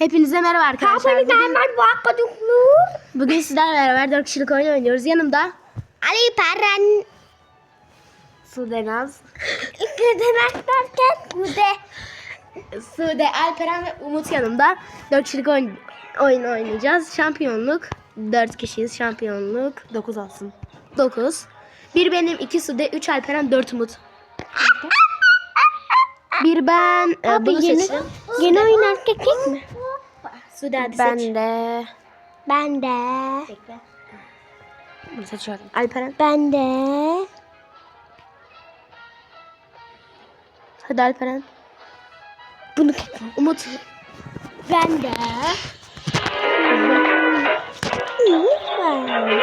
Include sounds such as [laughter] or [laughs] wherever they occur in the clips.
Hepinize merhaba arkadaşlar. Bugün, merhaba arkadaşlar. bugün sizlerle beraber 4 kişilik oyun oynuyoruz. Yanımda Ali Peren. Sudenaz, İkiden derken Gude. Sude, Alperen ve Umut yanımda. 4 kişilik oyun, oyun oynayacağız. Şampiyonluk 4 kişiyiz. Şampiyonluk 9 olsun. 9. Bir benim, iki Sude, 3 Alperen, 4 Umut. Bir ben e, Abi bunu yeni, seçtim. yeni oyun erkek mi? Sude hadi Ben seç. de Ben de. Bekle. bunu seçiyorum. Alperen. Ben de. Hadi Alperen. Bunu Umut. Ben de. Lütfen.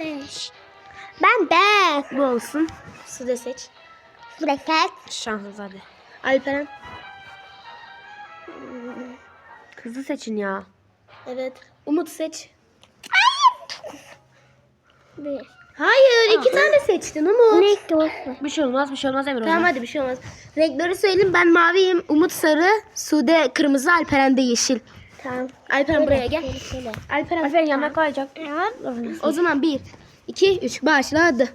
Ben de. Ben de. Bu olsun. Sude seç. Bırakın. Şanssız hadi. Alperen. Kızı seçin ya. Evet. Umut seç. Bir. Hayır iki tane seçtin Umut. Ne istiyorsun? Bir şey olmaz bir şey olmaz Emre. Tamam hadi bir şey olmaz. Renkleri söyleyeyim ben maviyim. Umut sarı. Sude kırmızı. Alperen de yeşil. Tamam. Alperen buraya gel. Söyle. Alperen. Aferin yanına koyacak. O zaman bir, iki, üç başladı.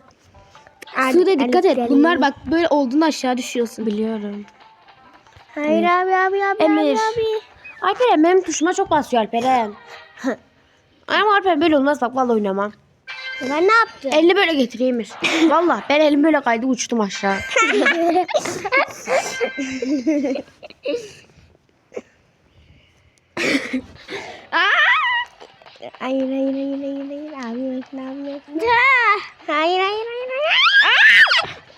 Hadi, Sude dikkat et. Bunlar bak böyle olduğunda aşağı düşüyorsun. Biliyorum. Hayır abi abi abi Emir. abi abi. Alperen benim tuşuma çok basıyor Alperen. Ama Alperen böyle olmaz bak vallahi oynamam. Ben ne yaptım? Elini böyle getir Emir. [laughs] Vallahi ben elim böyle kaydı uçtum aşağı. [laughs] [laughs] Hayır hayır hayır hayır hayır abi yok ne yapıyorsun? Hayır hayır hayır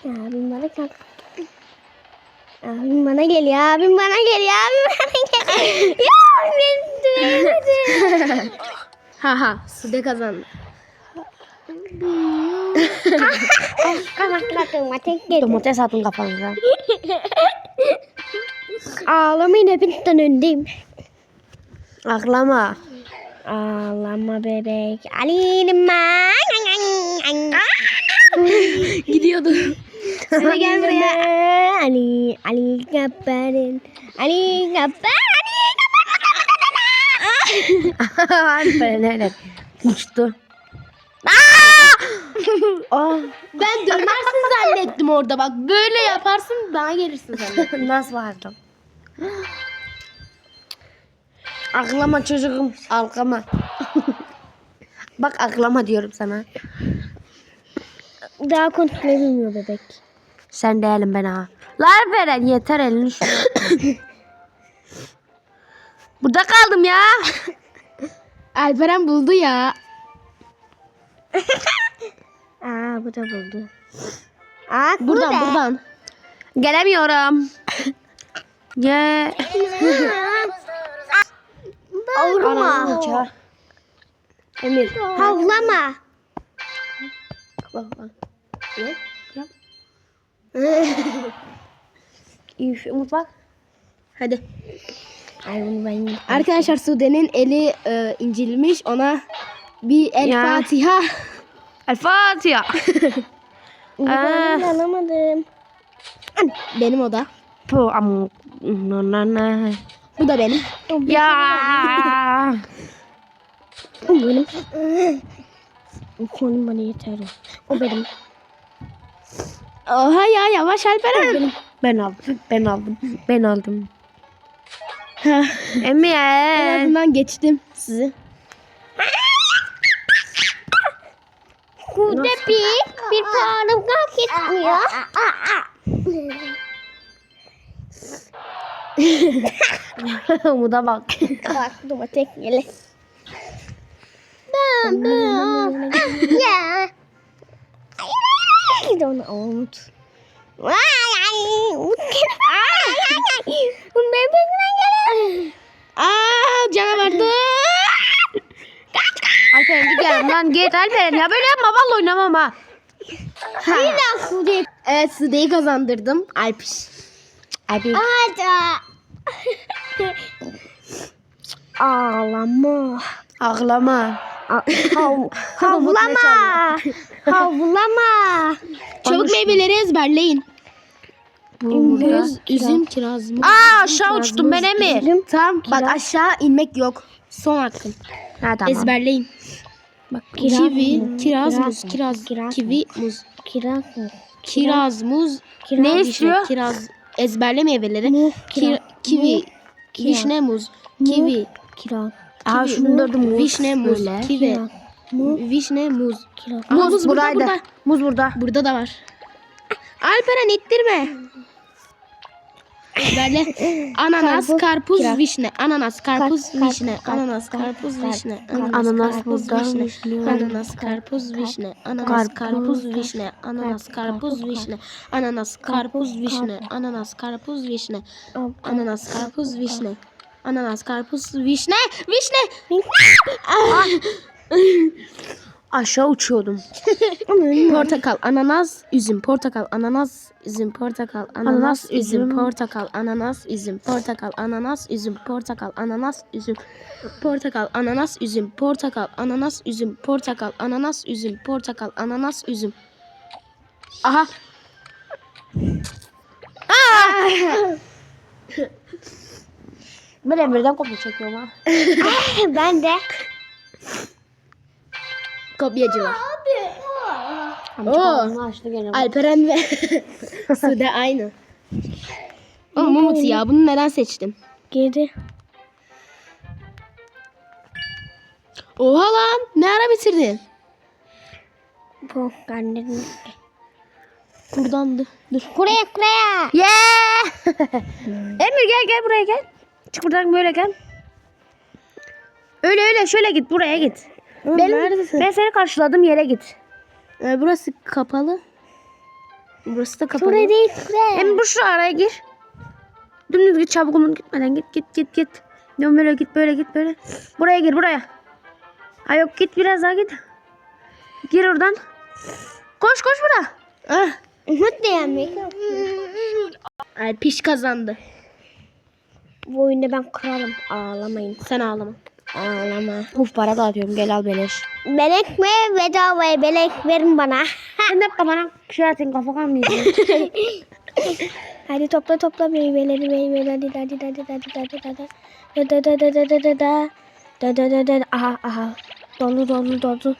hayır. Abim bana kalk. Abim bana geliyor abim bana geliyor abim bana geliyor. ya beni duyamadı. Haha Sude kazandı. Domates attım kafanıza. Ağlamayın hepinizden öndeyim. Aklama. Ağlama bebek. Ben. [laughs] Gidiyordu. Sude gel buraya. Ali, Ali kaparin. Ali kapar, Ali Alperen [laughs] evet. Uçtu. Aa, Ben dönersin zannettim orada bak. Böyle yaparsın bana gelirsin sen. [laughs] nasıl vardım? Aklama çocuğum. Aklama. [laughs] Bak aklama diyorum sana. Daha konuşmayı bilmiyor bebek. Sen değilim ben ha. Lan Beren yeter elini şuna. [coughs] Burada kaldım ya. [coughs] Alperen buldu ya. [coughs] Aa bu da buldu. Aa Buradan bu da. buradan. Gelemiyorum. Ye. Ağlama. Çağır. Emir. Havlama. Bak bak. Ne? Yap. [laughs] Üf, Umut bak. Hadi. Ay bunu ben Arkadaşlar Sude'nin eli e, incilmiş. Ona bir El Ya. Fatiha. [laughs] El Fatiha. [laughs] Ben alamadım. Benim o da. Bu am no na na. Bu da benim. Ya. O benim. O konu bana yeter. O benim. Oha ya yavaş Alperen. Ben aldım. Ben aldım. Ben aldım. en Emir. azından geçtim sizi. Kude bir, bir puanım kalk etmiyor. [laughs] Umut'a bak. Bak domates ben. Ya. Onu Umut. Aa canavar dur. Alperen git yanımdan git Alperen ya böyle yapma vallahi oynamam ha. Yine Kude. Evet Sude'yi kazandırdım. Alpiş. Abi Ada. [laughs] Ağlama. Ağlama. A- hav- [laughs] Havlama. Havlama. Çabuk meyveleri ezberleyin. Muz, üzüm, kiraz, muz. Aa aşağı uçtum ben Emir. Tamam bak aşağı inmek yok. Son hakkın. Ha tamam. Ezberleyin. Bak Kivi, kiraz, muz, muz, kiraz, kiraz kivi, muz. Kiraz mı? Kiraz, muz, Kiraz. Ne istiyor? kiraz ezberle meyveleri. Mu, kira, kivi, mu, kiran, vişne, muz, mu, kivi. Kiran. Aa şunlarda muz. Vişne, muz, Öyle. kivi. Kiran. Vişne, muz. Kiran. Muz, Aa, muz buradaydı. Burada, burada. Muz burada. Burada da var. Alperen ittirme. Ezberle. Ananas, Karpuz, karpuz, kiraz. vişne. Ananas, karpuz, Kar- vişne. kar- Ananas, kar- karpuz, kar- vişne. Ananas karpuz, vişne. vişne. Ananas, karpuz, vişne. Ananas, karpuz, vişne. Ananas, karpuz, vişne. Ananas, karpuz, vişne. Ananas, karpuz, vişne. Ananas, karpuz, vişne. Ananas, karpuz, vişne. Vişne. Aşağı uçuyordum. [laughs] Portakal, ananas, üzüm, portakal, ananas, üzüm, portakal, ananas, Ananas, üzüm, üzüm. portakal, ananas, üzüm, portakal, ananas, üzüm, portakal, ananas, üzüm, portakal, ananas, üzüm, portakal, ananas, üzüm, portakal, ananas, üzüm, portakal, ananas, üzüm. Aha. Ben Emir'den kopya çekiyorum ha. [laughs] ben de. Kopyacılar. Amca Oo. açtı gene. Alperen ve [laughs] Sude aynı. Oğlum Umut ya bunu neden seçtin? Geri. Oha lan ne ara bitirdin? Bu annenin. Buradandı. Dur. Buraya buraya. Yeah! [laughs] Emir gel gel buraya gel. Çık buradan böyle gel. Öyle öyle şöyle git buraya git. Oğlum, Benim, neredesin? ben seni karşıladım yere git. Ee, burası kapalı. Burası da kapalı. Buraya değil buraya. Emir bu şu araya gir. Dümdüz git çabuk umut gitmeden git git git git. Dön böyle git böyle git böyle. Buraya gir buraya. Ha yok git biraz daha git. Gir oradan. Koş koş bura. Ah. Umut da yenmek. Alpiş kazandı. Bu oyunda ben kralım. Ağlamayın. Sen ağlama. Ağlama. Puf para dağıtıyorum gel al beleş. Belek mi? Bedavaya belek verin bana. Sen de kafana kuşatın kafa kalmayacak. hadi topla topla meyveleri meyveleri hadi hadi hadi hadi hadi. Da da da da da da da da. Da da da da aha aha. Dolu dolu dolu.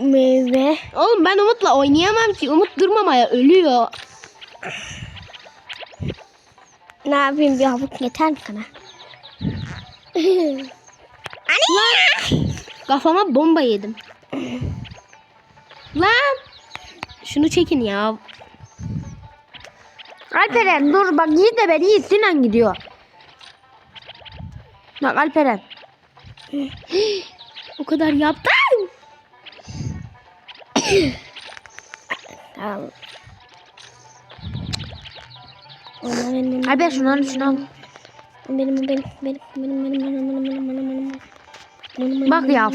Meyve. Oğlum ben Umut'la oynayamam ki. Umut durmamaya ölüyor. ne yapayım bir havuk yeter mi sana? Kafama bomba yedim. Lan. Şunu çekin ya. Alperen dur bak Yiğit de beni Yiğit Sinan gidiyor. Bak Alperen. O kadar yaptım. Tamam. Alper şunu al şunu al. benim benim benim benim benim benim benim benim benim benim Bak ya.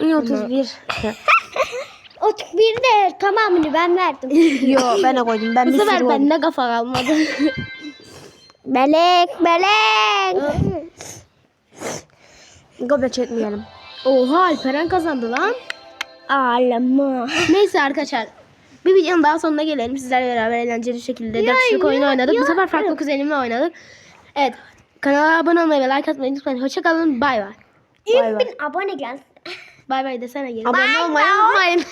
İyi 31. Otuk bir de tamamını ben verdim. [laughs] Yo ben de koydum. Ben Bu bir sefer sürü koydum. bende kafa kalmadı. [laughs] belek belek. Kopya çekmeyelim. Oha Alperen kazandı lan. Ağlama. Neyse arkadaşlar. Bir videonun daha sonuna gelelim. Sizlerle beraber eğlenceli şekilde dört kişilik oyunu oynadık. Bu sefer farklı kuzenimle oynadık. Evet. Kanala abone olmayı ve like atmayı unutmayın. Hoşçakalın. Bay bay. Bay bay. bin abone gelsin. Bay bay desene geri. Abone olmayı unutmayın. [laughs]